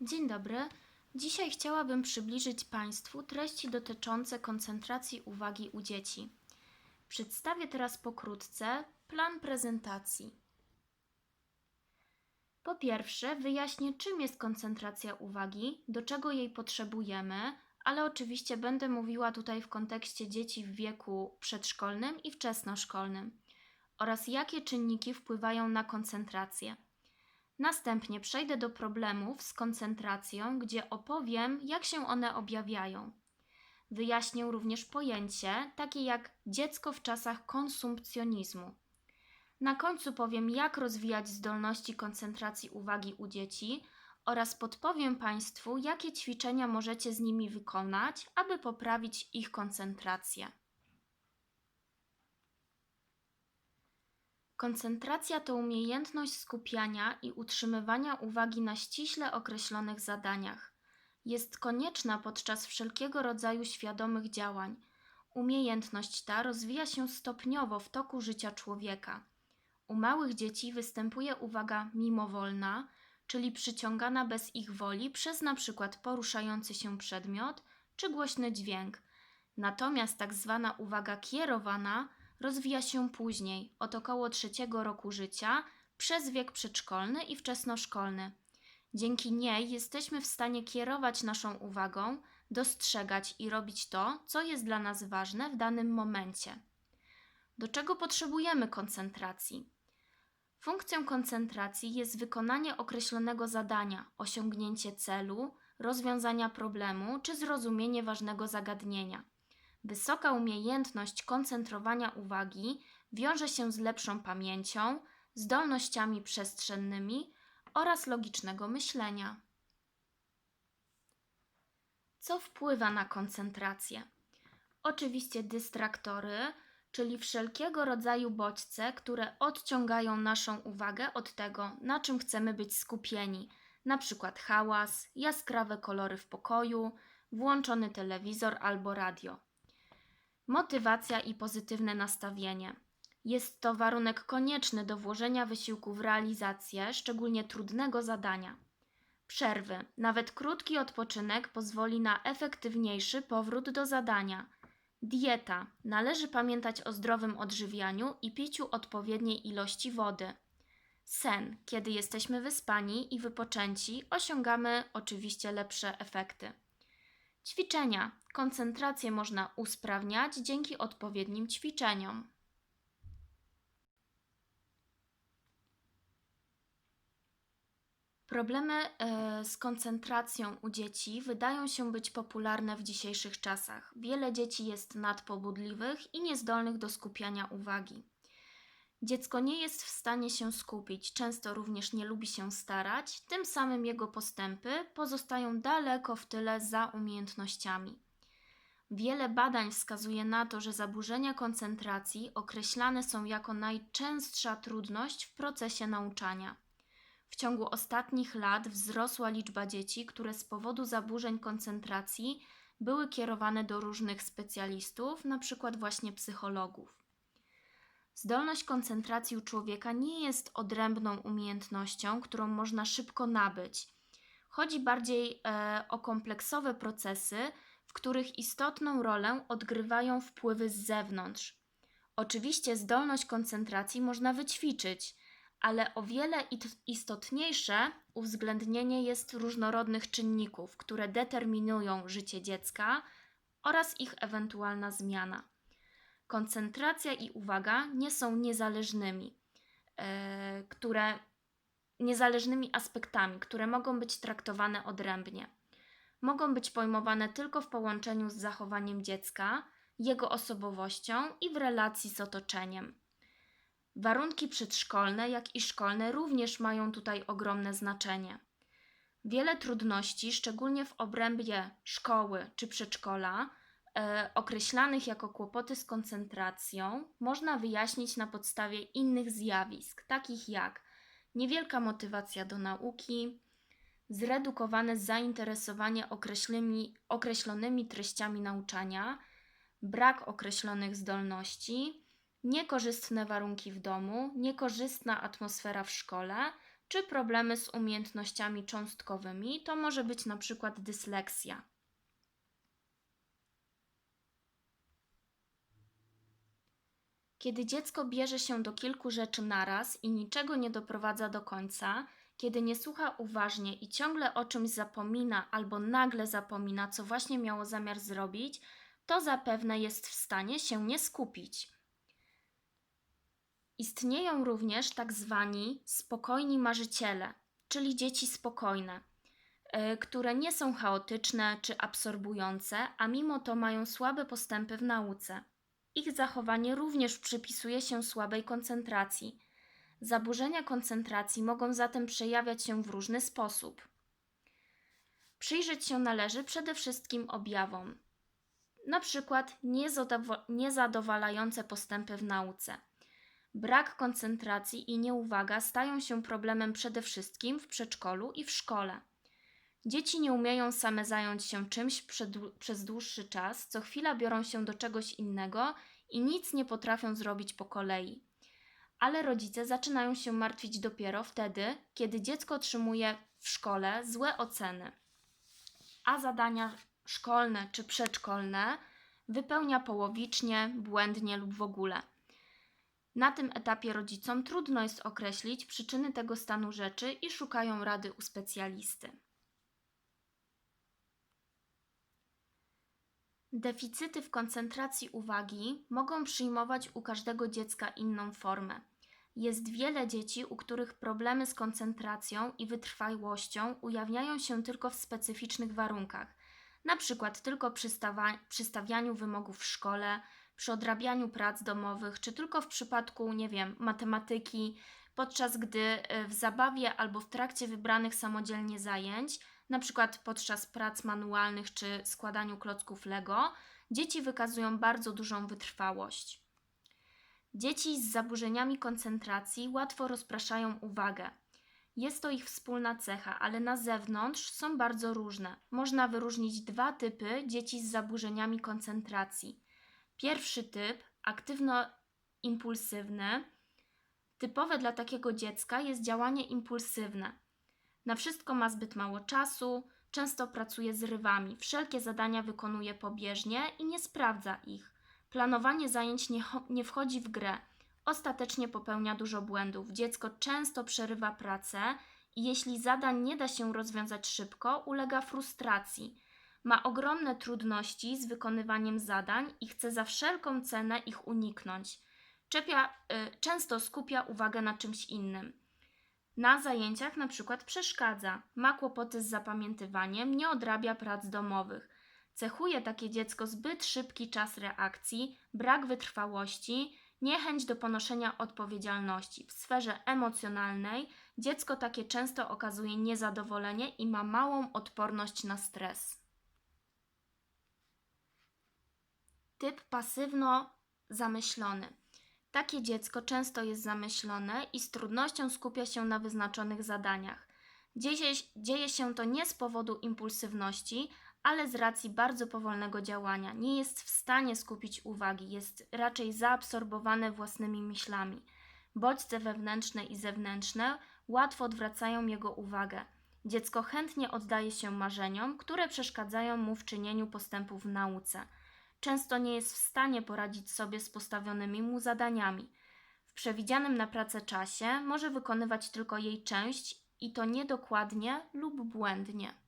Dzień dobry. Dzisiaj chciałabym przybliżyć Państwu treści dotyczące koncentracji uwagi u dzieci. Przedstawię teraz pokrótce plan prezentacji. Po pierwsze, wyjaśnię, czym jest koncentracja uwagi, do czego jej potrzebujemy, ale oczywiście będę mówiła tutaj w kontekście dzieci w wieku przedszkolnym i wczesnoszkolnym oraz jakie czynniki wpływają na koncentrację. Następnie przejdę do problemów z koncentracją, gdzie opowiem, jak się one objawiają. Wyjaśnię również pojęcie takie jak dziecko w czasach konsumpcjonizmu. Na końcu powiem, jak rozwijać zdolności koncentracji uwagi u dzieci oraz podpowiem Państwu, jakie ćwiczenia możecie z nimi wykonać, aby poprawić ich koncentrację. Koncentracja to umiejętność skupiania i utrzymywania uwagi na ściśle określonych zadaniach. Jest konieczna podczas wszelkiego rodzaju świadomych działań. Umiejętność ta rozwija się stopniowo w toku życia człowieka. U małych dzieci występuje uwaga mimowolna, czyli przyciągana bez ich woli przez przykład poruszający się przedmiot czy głośny dźwięk. Natomiast tak zwana uwaga kierowana rozwija się później, od około trzeciego roku życia, przez wiek przedszkolny i wczesnoszkolny. Dzięki niej jesteśmy w stanie kierować naszą uwagą, dostrzegać i robić to, co jest dla nas ważne w danym momencie. Do czego potrzebujemy koncentracji? Funkcją koncentracji jest wykonanie określonego zadania, osiągnięcie celu, rozwiązania problemu czy zrozumienie ważnego zagadnienia. Wysoka umiejętność koncentrowania uwagi wiąże się z lepszą pamięcią, zdolnościami przestrzennymi oraz logicznego myślenia. Co wpływa na koncentrację? Oczywiście dystraktory, czyli wszelkiego rodzaju bodźce, które odciągają naszą uwagę od tego, na czym chcemy być skupieni, na przykład hałas, jaskrawe kolory w pokoju, włączony telewizor albo radio. Motywacja i pozytywne nastawienie. Jest to warunek konieczny do włożenia wysiłku w realizację szczególnie trudnego zadania. Przerwy, nawet krótki odpoczynek pozwoli na efektywniejszy powrót do zadania. Dieta. Należy pamiętać o zdrowym odżywianiu i piciu odpowiedniej ilości wody. Sen. Kiedy jesteśmy wyspani i wypoczęci, osiągamy oczywiście lepsze efekty. Ćwiczenia. Koncentrację można usprawniać dzięki odpowiednim ćwiczeniom. Problemy e, z koncentracją u dzieci wydają się być popularne w dzisiejszych czasach. Wiele dzieci jest nadpobudliwych i niezdolnych do skupiania uwagi. Dziecko nie jest w stanie się skupić, często również nie lubi się starać, tym samym jego postępy pozostają daleko w tyle za umiejętnościami. Wiele badań wskazuje na to, że zaburzenia koncentracji określane są jako najczęstsza trudność w procesie nauczania. W ciągu ostatnich lat wzrosła liczba dzieci, które z powodu zaburzeń koncentracji były kierowane do różnych specjalistów, np. właśnie psychologów. Zdolność koncentracji u człowieka nie jest odrębną umiejętnością, którą można szybko nabyć. Chodzi bardziej e, o kompleksowe procesy, w których istotną rolę odgrywają wpływy z zewnątrz. Oczywiście zdolność koncentracji można wyćwiczyć, ale o wiele istotniejsze uwzględnienie jest różnorodnych czynników, które determinują życie dziecka oraz ich ewentualna zmiana. Koncentracja i uwaga nie są niezależnymi, e, które niezależnymi aspektami, które mogą być traktowane odrębnie. Mogą być pojmowane tylko w połączeniu z zachowaniem dziecka, jego osobowością i w relacji z otoczeniem. Warunki przedszkolne, jak i szkolne również mają tutaj ogromne znaczenie. Wiele trudności, szczególnie w obrębie szkoły czy przedszkola, określanych jako kłopoty z koncentracją, można wyjaśnić na podstawie innych zjawisk, takich jak niewielka motywacja do nauki, zredukowane zainteresowanie określonymi, określonymi treściami nauczania, brak określonych zdolności, niekorzystne warunki w domu, niekorzystna atmosfera w szkole czy problemy z umiejętnościami cząstkowymi, to może być na przykład dysleksja. Kiedy dziecko bierze się do kilku rzeczy naraz i niczego nie doprowadza do końca, kiedy nie słucha uważnie i ciągle o czymś zapomina albo nagle zapomina, co właśnie miało zamiar zrobić, to zapewne jest w stanie się nie skupić. Istnieją również tak zwani spokojni marzyciele, czyli dzieci spokojne, y, które nie są chaotyczne czy absorbujące, a mimo to mają słabe postępy w nauce. Ich zachowanie również przypisuje się słabej koncentracji. Zaburzenia koncentracji mogą zatem przejawiać się w różny sposób. Przyjrzeć się należy przede wszystkim objawom, na przykład niezadowalające postępy w nauce. Brak koncentracji i nieuwaga stają się problemem przede wszystkim w przedszkolu i w szkole. Dzieci nie umieją same zająć się czymś przed- przez dłuższy czas, co chwila biorą się do czegoś innego i nic nie potrafią zrobić po kolei. Ale rodzice zaczynają się martwić dopiero wtedy, kiedy dziecko otrzymuje w szkole złe oceny, a zadania szkolne czy przedszkolne wypełnia połowicznie, błędnie lub w ogóle. Na tym etapie rodzicom trudno jest określić przyczyny tego stanu rzeczy i szukają rady u specjalisty. Deficyty w koncentracji uwagi mogą przyjmować u każdego dziecka inną formę. Jest wiele dzieci, u których problemy z koncentracją i wytrwałością ujawniają się tylko w specyficznych warunkach, przykład tylko przy przy stawianiu wymogów w szkole, przy odrabianiu prac domowych, czy tylko w przypadku, nie wiem, matematyki, podczas gdy y, w zabawie albo w trakcie wybranych samodzielnie zajęć, na przykład podczas prac manualnych czy składaniu klocków Lego, dzieci wykazują bardzo dużą wytrwałość. Dzieci z zaburzeniami koncentracji łatwo rozpraszają uwagę. Jest to ich wspólna cecha, ale na zewnątrz są bardzo różne. Można wyróżnić dwa typy dzieci z zaburzeniami koncentracji. Pierwszy typ, aktywno-impulsywny, typowe dla takiego dziecka jest działanie impulsywne. Na wszystko ma zbyt mało czasu, często pracuje z rywami, wszelkie zadania wykonuje pobieżnie i nie sprawdza ich. Planowanie zajęć nie, nie wchodzi w grę. Ostatecznie popełnia dużo błędów. Dziecko często przerywa pracę i jeśli zadań nie da się rozwiązać szybko, ulega frustracji. Ma ogromne trudności z wykonywaniem zadań i chce za wszelką cenę ich uniknąć. Czepia, y, często skupia uwagę na czymś innym. Na zajęciach na przykład przeszkadza, ma kłopoty z zapamiętywaniem, nie odrabia prac domowych. Cechuje takie dziecko zbyt szybki czas reakcji, brak wytrwałości, niechęć do ponoszenia odpowiedzialności. W sferze emocjonalnej dziecko takie często okazuje niezadowolenie i ma małą odporność na stres. Typ pasywno-zamyślony. Takie dziecko często jest zamyślone i z trudnością skupia się na wyznaczonych zadaniach. Dzieje, dzieje się to nie z powodu impulsywności, ale z racji bardzo powolnego działania. Nie jest w stanie skupić uwagi, jest raczej zaabsorbowane własnymi myślami. Bodźce wewnętrzne i zewnętrzne łatwo odwracają jego uwagę. Dziecko chętnie oddaje się marzeniom, które przeszkadzają mu w czynieniu postępów w nauce. Często nie jest w stanie poradzić sobie z postawionymi mu zadaniami. W przewidzianym na pracę czasie może wykonywać tylko jej część i to niedokładnie lub błędnie.